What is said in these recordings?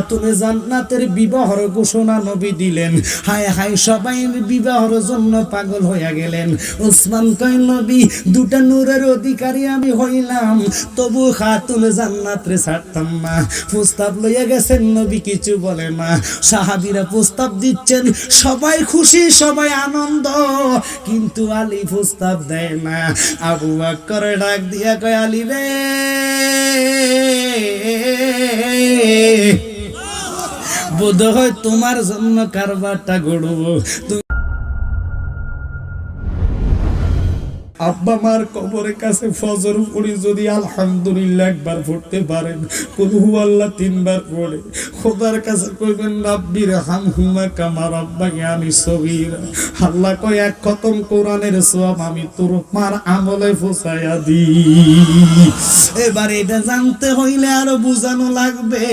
তুমি জান্নাতের বিবাহর ঘোষণা নবী দিলেন। হায় হায়, সবাই বিবাহর জন্য পাগল হইয়া গেলেন। ওসমান কয়, নবী, দুটা নূরের অধিকারী আমি হইলাম। তবু খাতুন জান্নাত রে ছাড়তাম না। প্রস্তাব লইয়া গেছেন নবী, কিছু বলে না। সাহাবীরা প্রস্তাব দিচ্ছেন, সবাই খুশি, সবাই আনন্দ। কিন্তু আলী প্রস্তাব দেয় না। আবু বাক্কর ডাক দিয়া কয়, আলী রে বোধ হয় তোমার জন্য কারবারটা গড়ব। আব্বা মার কবরের কাছে ফজর পড়ি যদি আলহামদুলিল্লাহ একবার পড়তে পারেন কুলহু আল্লাহ তিনবার পড়ে। খোদার কাছে কইবেন রাব্বির হাম হুমা কামার আব্বাকে আমি সগীর। আল্লাহ কয়, এক খতম কোরআনের সওয়াব আমি তোর মার আমলে ফসায়া দি এবার এটা জানতে হইলে আরও বুঝানো লাগবে,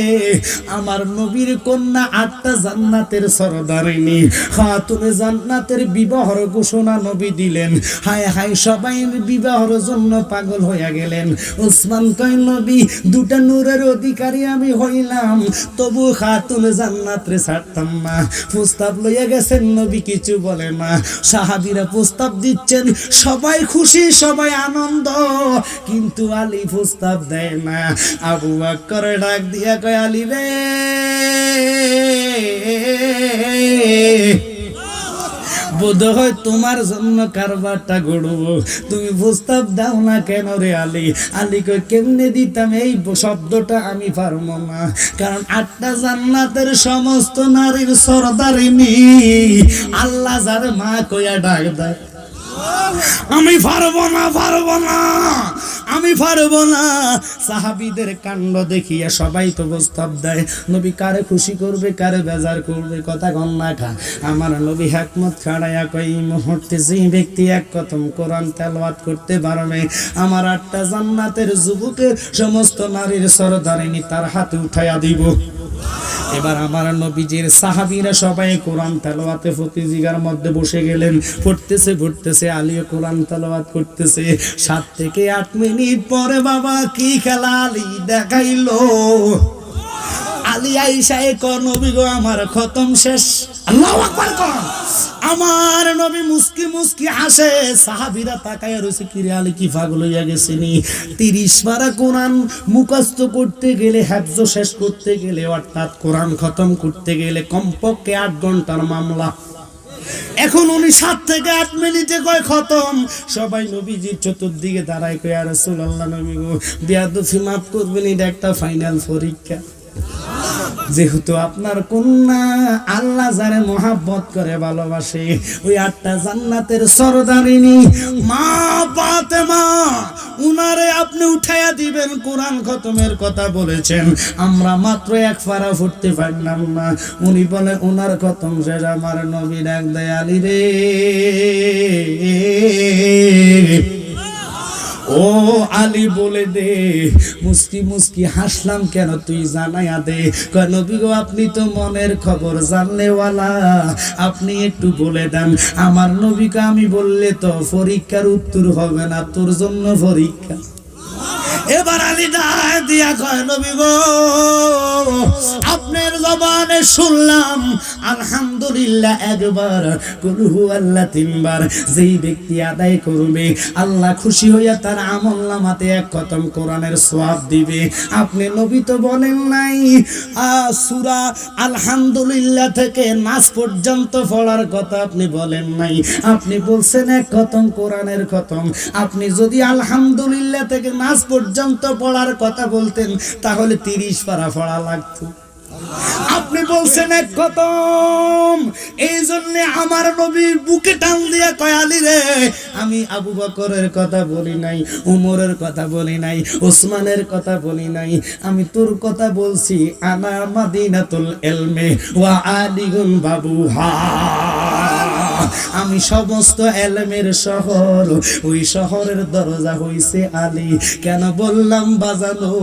আমার নবীর কন্যা আটটা জান্নাতের সরদারিনী। খাতুনে জান্নাতের বিবাহর ঘোষণা নবী দিলেন। হায় হায় সবাই বিবাহর জন্য পাগল হইয়া গেলেন। ওসমান কয়, নবী, দুটা নূরের অধিকারী আমি হইলাম। তবু খাতুন জান্নাত রে ছাড়তাম না। প্রস্তাব লইয়া গেছেন নবী, কিছু বলে না। সাহাবিরা প্রস্তাব দিচ্ছেন, সবাই খুশি, সবাই আনন্দ। কিন্তু আলী প্রস্তাব দেয় না। আবু বাক্কর ডাক দিয়া কয়, আলী রে হয়, তোমার জন্য কারবারটা গড়ব। তুমি প্রস্তাব দাও না কেন রে আলী? আলী কই কেমনে দিতাম? এই শব্দটা আমি পারব না। কারণ আটটা জান্নাতের সমস্ত নারীর সরদারিনী আল্লাহ যার মা কইয়া ডাক দেয়। আমি পারব না পারব না। আমি পারব না। সাহাবিদের কাণ্ড দেখিয়া সবাই তো প্রস্তাব দেয়, নবী কারে খুশি করবে, কারে বেজার করবে? কথা গন্না খা আমার নবী হেকমত খাড়াইয়া কই মুহূর্তে যে ব্যক্তি এক কথম কোরআন তেলাওয়াত করতে পারবে, আমার আটটা জান্নাতের যুবকের সমস্ত নারীর সরদারিনী তার হাতে উঠাইয়া দিব। এবার আমার নবীজির সাহাবিরা সবাই কোরআন তালোয়াতে প্রতিযোগিতার মধ্যে বসে গেলেন। পড়তেছে পড়তেছে আলীও কোরআন তালোয়াত করতেছে। সাত থেকে আট মিনিট পরে বাবা কি খেলা আলি দেখাইলো। আলী আইসা এ কর্ণবিগ আমার খতম শেষ। আমার নবী মুস্কি মুস্কি হাসে, সাহাবীরা তাকায় রয়েছে কিরে আলী, কি পাগল হইয়া গেছিনি তিরিশ পারা কোরআন মুখস্থ করতে গেলে হ্যাফজ শেষ করতে গেলে, অর্থাৎ কোরআন খতম করতে গেলে কমপক্ষে আট ঘণ্টার মামলা। এখন উনি সাত থেকে আট মিনিটে কয় খতম? সবাই নবীজির চতুর্দিকে দাঁড়ায় কয়, আর রাসূলুল্লাহ, নবী গো বিয়াদফি মাফ করবেন, এটা একটা ফাইনাল পরীক্ষা। যেহেতু আপনার কন্যা আল্লাহ যারে মহাব্বত করে ভালোবাসে, ওই আটটা জান্নাতের সরদারিনী মা পাতে মা উনারে আপনি উঠাইয়া দিবেন, কোরআন খতমের কথা বলেছেন। আমরা মাত্র এক ফারা ফুটতে পারলাম না। উনি বলে, উনার খতম শেষ, আমার নবী ডাক দেয়ালি রে। আলী বলে দে, মুস্কি মুস্কি হাসলাম কেন তুই জানাইয়া দে? নবী গো, আপনি তো মনের খবর জানলেওয়ালা। আপনি একটু বলে দেন, আমার নবীকে আমি বললে তো পরীক্ষার উত্তর হবে না, তোর জন্য পরীক্ষা। এবার আলী দায় দিয়া কয়, নবী গো আপনার জবানে শুনলাম, আলহামদুলিল্লাহ একবার কুলহু আল্লাহ তিনবার, যেই ব্যক্তি আদায় করবে, আল্লাহ খুশি হইয়া তার আমল নামাতে এক খতম কোরআনের সওয়াব দিবে। আপনি নবী তো বলেন নাই সূরা আলহামদুলিল্লাহ থেকে নাচ পর্যন্ত পড়ার কথা আপনি বলেন নাই। আপনি বলছেন এক খতম কোরআনের খতম আপনি যদি আলহামদুলিল্লাহ থেকে নাচ পর্যন্ত পড়ার কথা বলতেন, তাহলে তিরিশ পারা পড়া লাগতো। আপনি বলছেন এক খতম এই জন্য আমার নবীর বুকে টান দিয়া কয়ালি রে, আমি আবু বকরের কথা বলি নাই, উমরের কথা বলি নাই, ওসমানের কথা বলি নাই, আমি তোর কথা বলছি আনা মাদিনাতুল এলমে, ওয়া আলিগুন বাবু হা আমি সমস্ত এলমের শহর, ওই শহরের দরজা হইছে আলী। কেন বললাম বাজানো?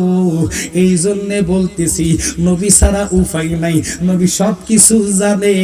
এই জন্যে বলতেছি, নবী ছাড়া উপায় নাই, নবী সব কিছু জানে।